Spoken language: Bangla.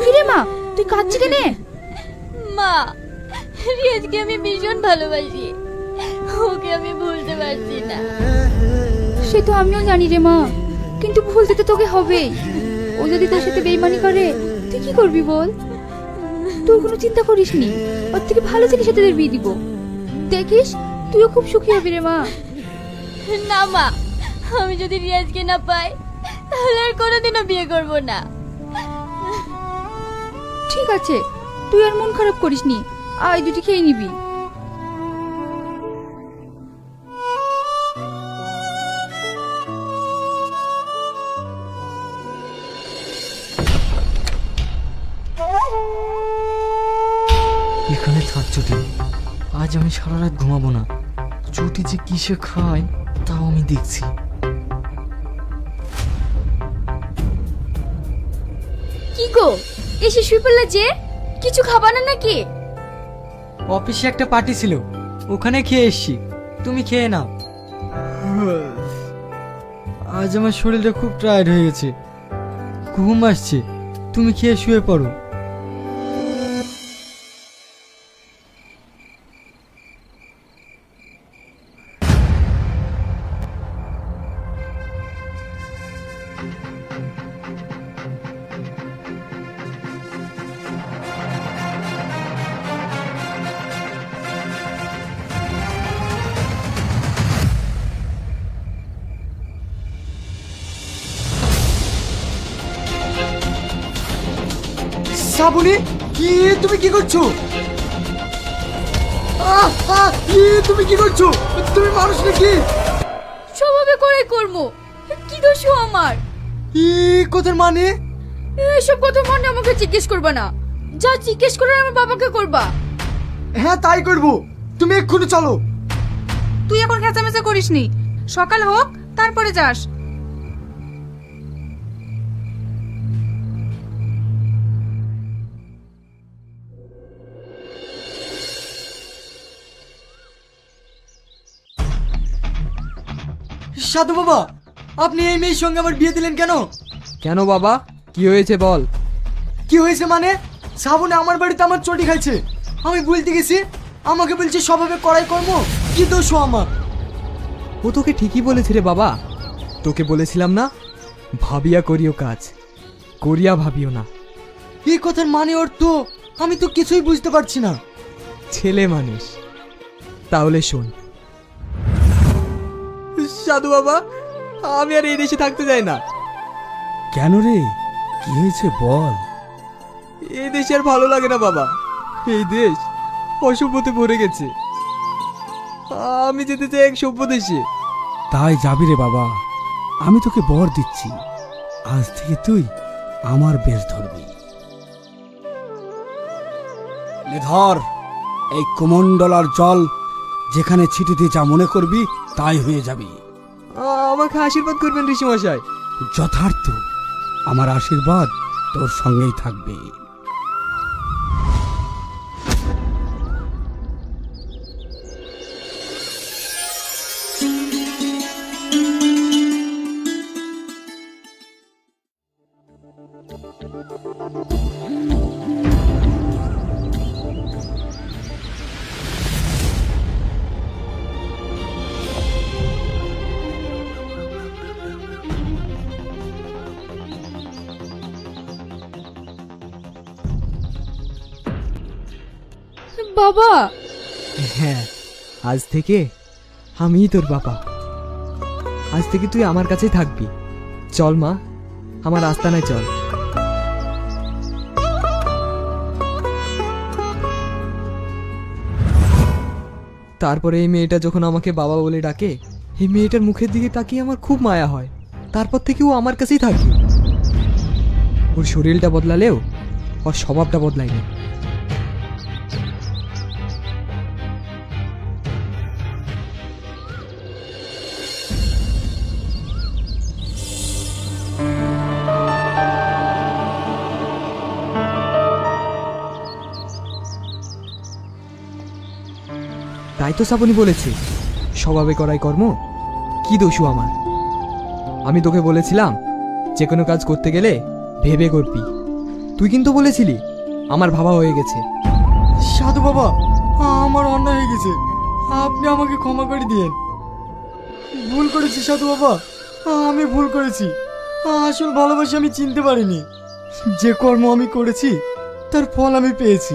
ফিরে মা তুই কাঁদছি কেনে? মা রিয়াজকে আমি ভীষণ ভালোবাসি। ওকে আমি ভুলতে পারছি না। সে তো আমিও জানি রে মা কিন্তু ভুলতে তো তোকে হবেই ও যদি তার সাথে বেইমানি করে তুই কি করবি বল? তুই কোনো চিন্তা করিস নি ওর থেকে ভালো ছেলের সাথে বিয়ে দিব। দেখিস তুইও খুব সুখী হবি রে মা। না মা। আমি যদি রিয়াজকে না পাই তাহলে আর কোনোদিনও বিয়ে করব না। ঠিক আছে তুই আর মন খারাপ করিস নি। আয় দুটি খেয়ে নিবি। এখানে থাক চুটি আজ আমি সারা রাত ঘুমাবো না। চুটি যে কিসে খায়? তাও আমি দেখছি। কি গো? এসে শুয়ে পড়লে যে? কিছু খাবা না নাকি? অফিসে একটা পার্টি ছিল ওখানে খেয়ে এসছি। তুমি খেয়ে নাও। আজ আমার শরীরটা খুব টায়ার্ড হয়ে গেছে। ঘুম আসছে তুমি খেয়ে শুয়ে পড়ো। শ্রাবণী কি তুমি কি করছ? কি তুমি কি করছ? তুমি মানুষ নাকি? স্বভাবে করে কর্ম কি দোষ আমার? ই কথার মানে? এসব কথা মনে আমাকে জিজ্ঞেস করবা না। যা জিজ্ঞেস করার আমার বাবাকে করবা। হ্যাঁ তাই করব। তুমি এক্ষুনি চলো। তুই এখন খেঁচামেচা করিস নি সকাল হোক তারপরে যাস। সাধু বাবা আপনি এই মেয়ের সঙ্গে আমার বিয়ে দিলেন কেন? কেন বাবা? কি হয়েছে বল। কি হয়েছে মানে? শ্রাবণে আমার বাড়িতে আমার চটি খাইছে। আমি বলতে গেছি আমাকে বলছে স্বভাবে করাই কর্ম কি দোষ আমার? ও তোকে ঠিকই বলেছে রে বাবা। তোকে বলেছিলাম না ভাবিয়া করিও কাজ করিয়া ভাবিও না। এই কথার মানে ওর তো আমি তো কিছুই বুঝতে পারছি না। ছেলে মানুষ। তাহলে শোন সাধু বাবা আমি আর এই দেশে থাকতে চাই না। কেন রে? কি হয়েছে বল। এই দেশে আর ভালো লাগে না বাবা। এই দেশ অসভ্যতে ভরে গেছে। আমি যেতে চাই এক সভ্য দেশে। তাই যাবি রে বাবা। আমি তোকে বর দিচ্ছি। আজ থেকে তুই আমার বেশ ধরবি। নে ধর এই কুমন্ডলার জল যেখানে ছিটিতে যা মনে করবি তাই হয়ে যাবে। আমাকে আশীর্বাদ করবেন ঋষিমশাই। যথার্থ। আমার আশীর্বাদ তোর সঙ্গেই থাকবে। বাবা। হ্যাঁ আজ থেকে আমিই তোর বাবা। আজ থেকে তুই আমার কাছেই থাকবি। চল মা, আমার আস্তানায় চল। তারপরে এই মেয়েটা যখন আমাকে বাবা বলে ডাকে, এই মেয়েটার মুখের দিকে তাকিয়ে আমার খুব মায়া হয়। তারপর থেকে ও আমার কাছেই থাকবে। ওর শরীরটা বদলালেও, ওর স্বভাবটা বদলায়নি। তাই তো শ্রাবণী বলেছে। স্বভাবে করাই কর্ম? কি দোষু আমার? আমি তোকে বলেছিলাম, যে কোনো কাজ করতে গেলে ভেবে করবি। তুই কিন্তু বলেছিলি, আমার ভাবা হয়ে গেছে। সাধু বাবা, আমার অন্যায় হয়ে গেছে। আপনি আমাকে ক্ষমা করে দিয়েন। ভুল করেছি সাধু বাবা, আমি ভুল করেছি। আসল ভালোবাসা আমি চিনতে পারিনি। যে কর্ম আমি করেছি, তার ফল আমি পেয়েছি।